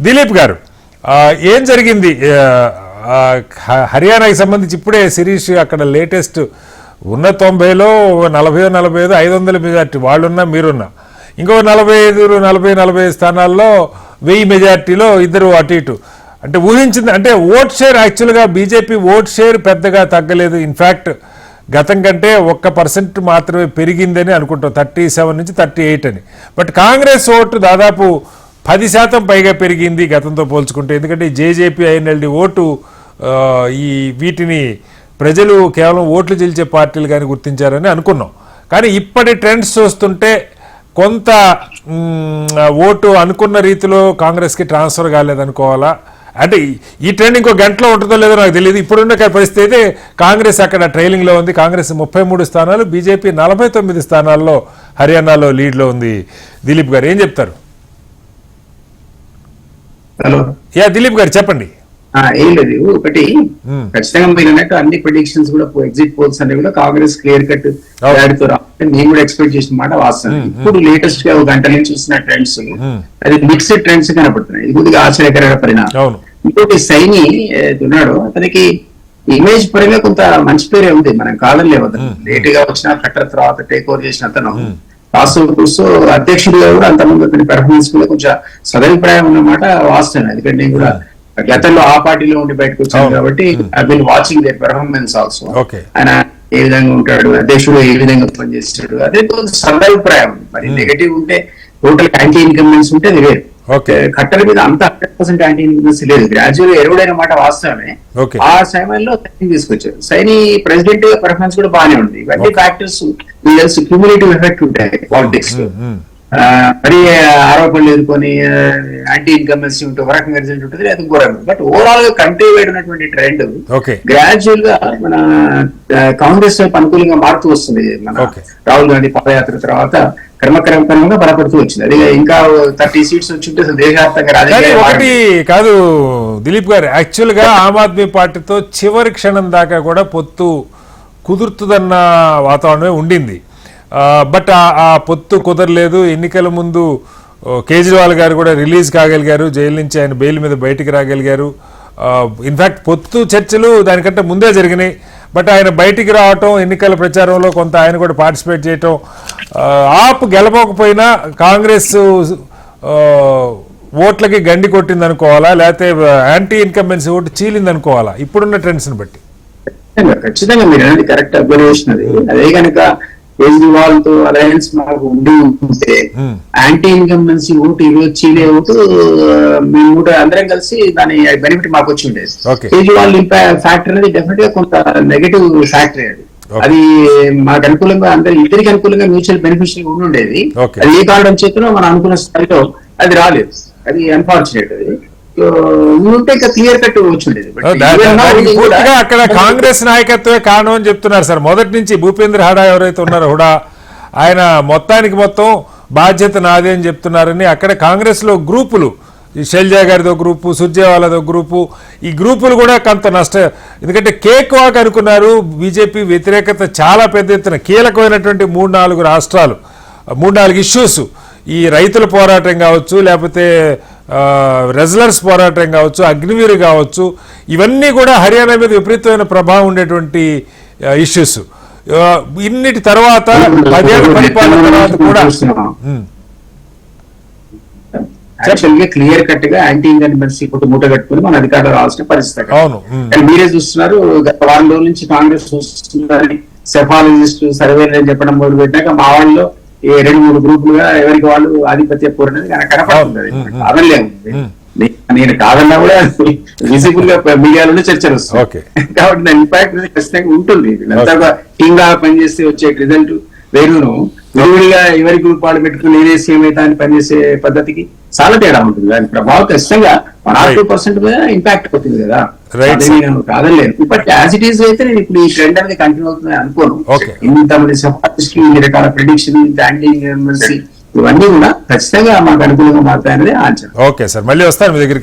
దిలీప్ గారు ఏం జరిగింది? హ- హర్యానాకి సంబంధించి ఇప్పుడే శిరీష్ అక్కడ లేటెస్ట్ ఉన్న తొంభైలో నలభై నలభై ఐదు ఐదు వందల మెజార్టీ వాళ్ళున్నా మీరున్నా. ఇంకో నలభై ఐదు నలభై నలభై ఐదు స్థానాల్లో వెయ్యి మెజార్టీలో ఇద్దరు అటు ఇటు. అంటే ఊహించింది అంటే ఓట్ షేర్ యాక్చువల్గా బీజేపీ ఓట్ షేర్ పెద్దగా తగ్గలేదు. ఇన్ఫ్యాక్ట్ గతం కంటే ఒక్క పర్సెంట్ మాత్రమే పెరిగిందని అనుకుంటాం. థర్టీ సెవెన్ నుంచి థర్టీ ఎయిట్ అని. బట్ కాంగ్రెస్ ఓటు దాదాపు పది శాతం పైగా పెరిగింది గతంతో పోల్చుకుంటే. ఎందుకంటే జేజేపీ ఐఎన్ఎల్డి ఓటు ఈ వీటిని ప్రజలు కేవలం ఓట్లు గెలిచే పార్టీలు కానీ గుర్తించారని అనుకున్నాం. కానీ ఇప్పటి ట్రెండ్స్ చూస్తుంటే కొంత ఓటు అనుకున్న రీతిలో కాంగ్రెస్కి ట్రాన్స్ఫర్ కాలేదనుకోవాలా? అంటే ఈ- ట్రెండ్ ఇంకో గంటలో ఉంటుందో లేదో నాకు తెలియదు ఇప్పుడున్న పరిస్థితి అయితే కాంగ్రెస్ అక్కడ ట్రైలింగ్లో ఉంది. కాంగ్రెస్ ముప్పై మూడు స్థానాలు బీజేపీ నలభై తొమ్మిది స్థానాల్లో హర్యానాలో లీడ్లో ఉంది దిలీప్ గారు. ఏం చెప్తారు? హలో. యా దిలీప్ గారు చెప్పండి. ఏం లేదు ఒకటి. ఖచ్చితంగా మీరు అన్నట్టు అన్ని ప్రిడిక్షన్స్ కూడా ఎగ్జిట్ పోల్స్ అన్ని కూడా కాంగ్రెస్ క్లియర్ కట్. తో రావాలి నేను కూడా ఎక్స్పెక్ట్ చేసిన మాట వాస్తవం. ఇప్పుడు లేటెస్ట్గా ఒక గంట నుంచి చూసిన ట్రెండ్స్ అది మిక్స్డ్ ట్రెండ్స్ కనపడుతున్నాయి. ఇది కొద్దిగా ఆశ్చర్యకరమైన పరిణామం. ఇంకోటి సైని ఉన్నాడో అతనికి ఇమేజ్ పరంగా కొంత మంచి పేరే ఉంది మనం కాలం లేవు అతను లేట్గా వచ్చిన కట్టర్ తర్వాత టేక్ ఓవర్ చేసిన అతను. వాస్తవం చూస్తూ అధ్యక్షుడిగా కూడా అంతమంది అతని పెర్ఫార్మెన్స్ కూడా కొంచెం సదభిప్రాయం ఉన్నమాట వాస్తవం. ఎందుకంటే నేను కూడా గతంలో ఆ పార్టీలో ఉండి బయటకు వచ్చాను. కాబట్టి I been watching their performance also. ఆయన ఏ విధంగా ఉంటాడు అధ్యక్షుడు ఏ విధంగా పనిచేస్తాడు అదే కొంచెం సదభిప్రాయం. మరి నెగటివ్ ఉంటే టోటల్ యాంటీ ఇన్కమ్మెన్స్ ఉంటే అది వేరు. కట్టల మీద అంత హండ్రెడ్ పర్సెంట్ యాంటీ ఇన్కమ్మెన్స్ లేదు. గ్రాడ్యువల్ ఎరువుడైన మాట వాస్తవమే. ఆ సమయంలో సైని తీసుకొచ్చారు. సైని ప్రెసిడెంట్ పర్ఫార్మెన్స్ కూడా బాగానే ఉంది. ఇవన్నీ ఫ్యాక్టర్స్ తెలుసు క్యూములేటివ్ ఎఫెక్ట్ ఉంటాయి పాలిటిక్స్లో. మ్మ్. ఆ, మరి ఆరోపణలు ఎదుర్కొని యాంటీ ఇన్కమ్మెన్సీ ఉంటే ఒక రకంగా రిజల్ట్ ఉంటుంది అది ఘోరంగా బట్ ఓవరాల్గా కంట్రీ వైడ్ ఉన్నటువంటి ట్రెండ్ ఓకే గ్రాడ్యువల్గా మన కాంగ్రెస్ వైపు అనుకూలంగా మారుతూ వస్తుంది. మన. రాహుల్ గాంధీ పదయాత్ర తర్వాత క్రమక్రమంగా బలపడుతూ వచ్చింది. అది ఇంకా థర్టీ సీట్స్ వచ్చింటే దేశవ్యాప్తంగా ఒకటి కాదు దిలీప్ గారు యాక్చువల్గా ఆమ్ ఆద్మీ పార్టీతో చివరి క్షణం దాకా కూడా పొత్తు కుదురుతుందన్న వాతావరణమే ఉండింది. బట్ ఆ- పొత్తు కుదరలేదు. ఎన్నికల ముందు కేజ్రీవాల్ గారు కూడా రిలీజ్ కాగలిగారు. జైలు నుంచి ఆయన బెయిల్ మీద బయటికి రాగలిగారు. ఇన్ఫాక్ట్ పొత్తు చర్చలు దానికంటే ముందే జరిగినాయి. బట్ ఆయన బయటికి రావటం ఎన్నికల ప్రచారంలో కొంత ఆయన కూడా పార్టిసిపేట్ చేయటం ఆప్ గెలవకపోయినా కాంగ్రెస్ ఓట్లకి గండి కొట్టింది అనుకోవాలా లేకపోతే యాంటీ ఇన్కంబెన్సీ ఓటు చీలింది అనుకోవాలా ఇప్పుడున్న ట్రెండ్స్ని బట్టి. ఖచ్చితంగా ఖచ్చితంగా మీరు అనేది కరెక్ట్ అబ్జర్వేషన్ అది అదే కనుక కేజ్రీవాల్తో అలయన్స్ మాకు ఉండి ఉంటే. యాంటీ ఇన్కంబెన్సీ ఓటు ఈరోజు చీలే ఓటు మేము కూడా అందరం కలిసి దాని బెనిఫిట్ మాకు వచ్చి ఉండేది. కేజ్రీవాల్ ఫ్యాక్టర్ అనేది డెఫినెట్గా కొంత నెగటివ్ ఫ్యాక్టరీ అది. అది మాకు అనుకూలంగా అందరి ఇద్దరికి అనుకూలంగా మ్యూచువల్ బెనిఫిషియల్ ఉండి ఉండేది. అది ఏ కారణం చేతనో మనం అనుకున్న స్థాయిలో అది రాలేదు అది అన్ఫార్చునేట్ అది ఉంటే ఇంకా క్లియర్ కట్ పూర్తిగా అక్కడ కాంగ్రెస్ నాయకత్వమే కారణం అని చెప్తున్నారు సార్. మొదటి నుంచి భూపేంద్ర హడా ఎవరైతే ఉన్నారో హుడా ఆయన మొత్తానికి మొత్తం బాధ్యత నాదే అని చెప్తున్నారని అక్కడ కాంగ్రెస్లో గ్రూపులు ఈ శైలజా గారిదో గ్రూపు సుర్జేవాలదో గ్రూపు ఈ గ్రూపులు కూడా కొంత నష్ట ఎందుకంటే కేక్ వాక్ అనుకున్నారు బీజేపీ వ్యతిరేకత చాలా పెద్ద ఎత్తున కీలకమైనటువంటి మూడు నాలుగు రాష్ట్రాలు మూడు నాలుగు ఇష్యూస్ ఈ రైతుల పోరాటం కావచ్చు లేకపోతే రెజలర్స్ పోరాటం కావచ్చు అగ్నివీరు కావచ్చు ఇవన్నీ కూడా హర్యానా మీద విపరీతమైన ప్రభావం ఉండేటువంటి ఇష్యూస్ ఇన్నిటి తర్వాత పదేళ్ళ పరిపాలన తర్వాత కూడా ఉమ్, యాక్చువల్గా క్లియర్ కట్గా యాంటీ ఇన్కంబెన్సీ కొట్టు మూట కట్టుకుని మన అధికారులు రావాల్సిన పరిస్థితి అక్కడ. కానీ మీరే చూస్తున్నారు గత వారం రోజుల నుంచి కాంగ్రెస్ చూస్తుందని సెఫాలజిస్ట్ సర్వే అని చెప్పడం మొదలు పెట్టాక మా వాళ్ళు ఈ రెండు మూడు గ్రూపులుగా ఎవరికి వాళ్ళు ఆధిపత్య కన- కనపడుతుంది అది. ఉమ్, ఉమ్. కాదనలేము ఉమ్. నే- నేను కాదన్నా కూడా విజిబుల్గా మీడియాలోనే చర్చలు వస్తాయి. కాబట్టి దాని ఇంపాక్ట్ అనేది ఖచ్చితంగా ఉంటుంది వీళ్ళంతా టీమ్గా పనిచేస్తే వచ్చే రిజల్ట్ వేరును విడివిడిగా ఎవరి గ్రూప్ వాళ్ళు పెట్టుకుని నేనే సీఎం అయితే అని పనిచేసే పద్ధతికి చాలా తేడా ఉంటుంది దాని ప్రభావం ఖచ్చితంగా వన్ ఆర్ టూ పర్సెంట్ మీద ఇంపాక్ట్ అవుతుంది కదా. కాదలేను బట్ యాజ్ ఇట్ ఈస్ అయితే నేను ఇప్పుడు ఈ ట్రెండ్ అనేది కంటిన్యూ అవుతుంది అనుకోను. ఇంతమంది సపోర్టిస్ట్ ఇన్ని రకాల ప్రిడిక్షన్ ఇవన్నీ కూడా ఖచ్చితంగా మాకు అనుకూలంగా మారుతాయనేది ఆంచన ఓకే సార్ మళ్ళీ వస్తాను మీ దగ్గరికి.